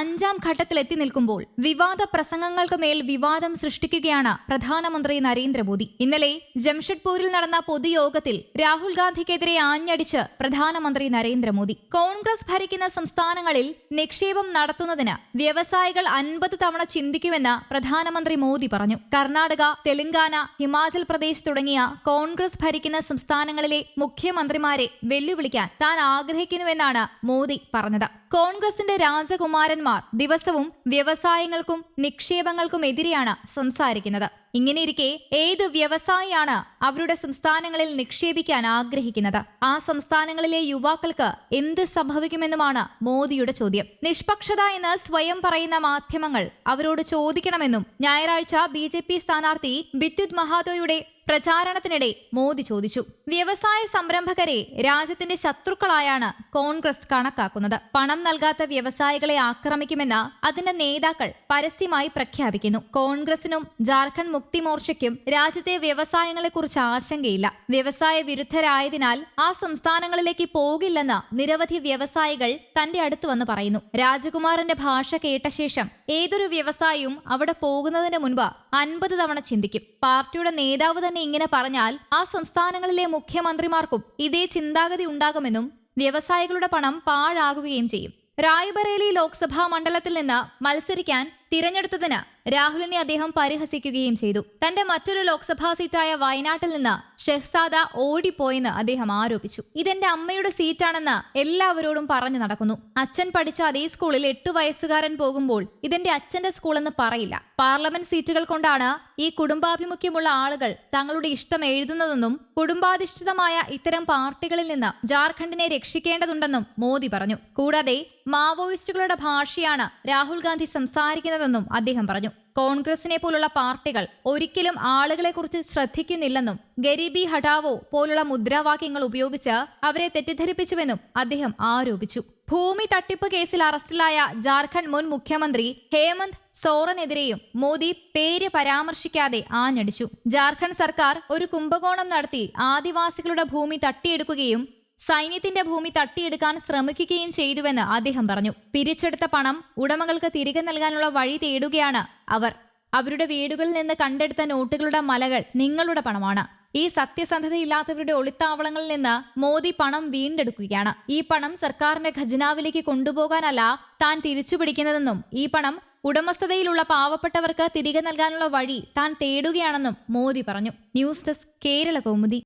അഞ്ചാം ഘട്ടത്തിലെത്തി നിൽക്കുമ്പോൾ വിവാദ പ്രസംഗങ്ങൾക്ക് മേൽ വിവാദം സൃഷ്ടിക്കുകയാണ് പ്രധാനമന്ത്രി നരേന്ദ്രമോദി. ഇന്നലെ ജംഷഡ്പൂരിൽ നടന്ന പൊതുയോഗത്തിൽ രാഹുൽ ഗാന്ധിക്കെതിരെ ആഞ്ഞടിച്ച് പ്രധാനമന്ത്രി നരേന്ദ്രമോദി. കോൺഗ്രസ് ഭരിക്കുന്ന സംസ്ഥാനങ്ങളിൽ നിക്ഷേപം നടത്തുന്നതിന് വ്യവസായികൾ അൻപത് തവണ ചിന്തിക്കുമെന്ന് പ്രധാനമന്ത്രി മോദി പറഞ്ഞു. കർണാടക തെലങ്കാന ഹിമാചൽ പ്രദേശ് തുടങ്ങിയ കോൺഗ്രസ് ഭരിക്കുന്ന സംസ്ഥാനങ്ങളിലെ മുഖ്യമന്ത്രിമാരെ വെല്ലുവിളിക്കാൻ താൻ ആഗ്രഹിക്കുന്നുവെന്നാണ് മോദി പറഞ്ഞത്. കോൺഗ്രസിന്റെ രാജകുമാരന്മാർ ദിവസവും വ്യവസായങ്ങൾക്കും നിക്ഷേപങ്ങൾക്കും എതിരെയാണ് സംസാരിക്കുന്നത്. ഇങ്ങനെയിരിക്കെ ഏത് വ്യവസായിയാണ് അവരുടെ സംസ്ഥാനങ്ങളിൽ നിക്ഷേപിക്കാൻ ആഗ്രഹിക്കുന്നത്? ആ സംസ്ഥാനങ്ങളിലെ യുവാക്കൾക്ക് എന്ത് സംഭവിക്കുമെന്നുമാണ് മോദിയുടെ ചോദ്യം. നിഷ്പക്ഷത എന്ന് സ്വയം പറയുന്ന മാധ്യമങ്ങൾ അവരോട് ചോദിക്കണമെന്നും ഞായറാഴ്ച ബി ജെ പി സ്ഥാനാർത്ഥി ബിദ്യുത് മഹാതോയുടെ പ്രചാരണത്തിനിടെ മോദി ചോദിച്ചു. വ്യവസായ സംരംഭകരെ രാജ്യത്തിന്റെ ശത്രുക്കളായാണ് കോൺഗ്രസ് കണക്കാക്കുന്നത്. പണം നൽകാത്ത വ്യവസായികളെ ആക്രമിക്കുമെന്ന് അതിന്റെ നേതാക്കൾ പരസ്യമായി പ്രഖ്യാപിക്കുന്നു. കോൺഗ്രസിനും ജാർഖണ്ഡ് മുക്തി മോർച്ചയ്ക്കും രാജ്യത്തെ വ്യവസായങ്ങളെക്കുറിച്ച് ആശങ്കയില്ല. വ്യവസായ വിരുദ്ധരായതിനാൽ ആ സംസ്ഥാനങ്ങളിലേക്ക് പോകില്ലെന്ന് നിരവധി വ്യവസായികൾ തന്റെ അടുത്ത് വന്ന് പറയുന്നു. രാജകുമാറിന്റെ ഭാഷ കേട്ട ശേഷം ഏതൊരു വ്യവസായിയും അവിടെ പോകുന്നതിന് മുൻപ് അൻപത് തവണ ചിന്തിക്കും. പാർട്ടിയുടെ നേതാവ് തന്നെ ഇങ്ങനെ പറഞ്ഞാൽ ആ സംസ്ഥാനങ്ങളിലെ മുഖ്യമന്ത്രിമാർക്കും ഇതേ ചിന്താഗതി ഉണ്ടാകുമെന്നും വ്യവസായികളുടെ പണം പാഴാകുകയും ചെയ്യും. റായ്ബറേലി ലോക്സഭാ മണ്ഡലത്തിൽ നിന്ന് മത്സരിക്കാൻ തിരഞ്ഞെടുത്തതിന് രാഹുലിനെ അദ്ദേഹം പരിഹസിക്കുകയും ചെയ്തു. തന്റെ മറ്റൊരു ലോക്സഭാ സീറ്റായ വയനാട്ടിൽ നിന്ന് ഷെഹ്സാദ ഓടിപ്പോയെന്ന് അദ്ദേഹം ആരോപിച്ചു. ഇതെന്റെ അമ്മയുടെ സീറ്റാണെന്ന് എല്ലാവരോടും പറഞ്ഞു നടക്കുന്നു. അച്ഛൻ പഠിച്ച അതേ സ്കൂളിൽ എട്ടു വയസ്സുകാരൻ പോകുമ്പോൾ ഇതെന്റെ അച്ഛന്റെ സ്കൂളെന്ന് പറയില്ല. പാർലമെന്റ് സീറ്റുകൾ കൊണ്ടാണ് ഈ കുടുംബാഭിമുഖ്യമുള്ള ആളുകൾ തങ്ങളുടെ ഇഷ്ടം എഴുതുന്നതെന്നും കുടുംബാധിഷ്ഠിതമായ ഇത്തരം പാർട്ടികളിൽ നിന്ന് ജാർഖണ്ഡിനെ രക്ഷിക്കേണ്ടതുണ്ടെന്നും മോദി പറഞ്ഞു. കൂടാതെ മാവോയിസ്റ്റുകളുടെ ഭാഷയാണ് രാഹുൽ ഗാന്ധി സംസാരിക്കുന്നതെന്നും അദ്ദേഹം പറഞ്ഞു. കോൺഗ്രസിനെ പോലുള്ള പാർട്ടികൾ ഒരിക്കലും ആളുകളെക്കുറിച്ച് ശ്രദ്ധിക്കുന്നില്ലെന്നും ഗരീബി ഹഠാവോ പോലുള്ള മുദ്രാവാക്യങ്ങൾ ഉപയോഗിച്ച് അവരെ തെറ്റിദ്ധരിപ്പിച്ചുവെന്നും അദ്ദേഹം ആരോപിച്ചു. ഭൂമി തട്ടിപ്പ് കേസിൽ അറസ്റ്റിലായ ജാർഖണ്ഡ് മുൻ മുഖ്യമന്ത്രി ഹേമന്ത് സോറനെതിരെയും മോദി പേര് പരാമർശിക്കാതെ ആഞ്ഞടിച്ചു. ജാർഖണ്ഡ് സർക്കാർ ഒരു കുംഭകോണം നടത്തി ആദിവാസികളുടെ ഭൂമി തട്ടിയെടുക്കുകയും സൈന്യത്തിന്റെ ഭൂമി തട്ടിയെടുക്കാൻ ശ്രമിക്കുകയും ചെയ്തുവെന്ന് അദ്ദേഹം പറഞ്ഞു. പിരിച്ചെടുത്ത പണം ഉടമകൾക്ക് തിരികെ നൽകാനുള്ള വഴി തേടുകയാണ് അവർ. അവരുടെ വീടുകളിൽ നിന്ന് കണ്ടെടുത്ത നോട്ടുകളുടെ മലകൾ നിങ്ങളുടെ പണമാണ്. ഈ സത്യസന്ധതയില്ലാത്തവരുടെ ഒളിത്താവളങ്ങളിൽ നിന്ന് മോദി പണം വീണ്ടെടുക്കുകയാണ്. ഈ പണം സർക്കാരിന്റെ ഖജനാവിലേക്ക് കൊണ്ടുപോകാനല്ല താൻ തിരിച്ചുപിടിക്കുന്നതെന്നും ഈ പണം ഉടമസ്ഥതയിലുള്ള പാവപ്പെട്ടവർക്ക് തിരികെ നൽകാനുള്ള വഴി താൻ തേടുകയാണെന്നും മോദി പറഞ്ഞു. News desk Kerala Kaumudi.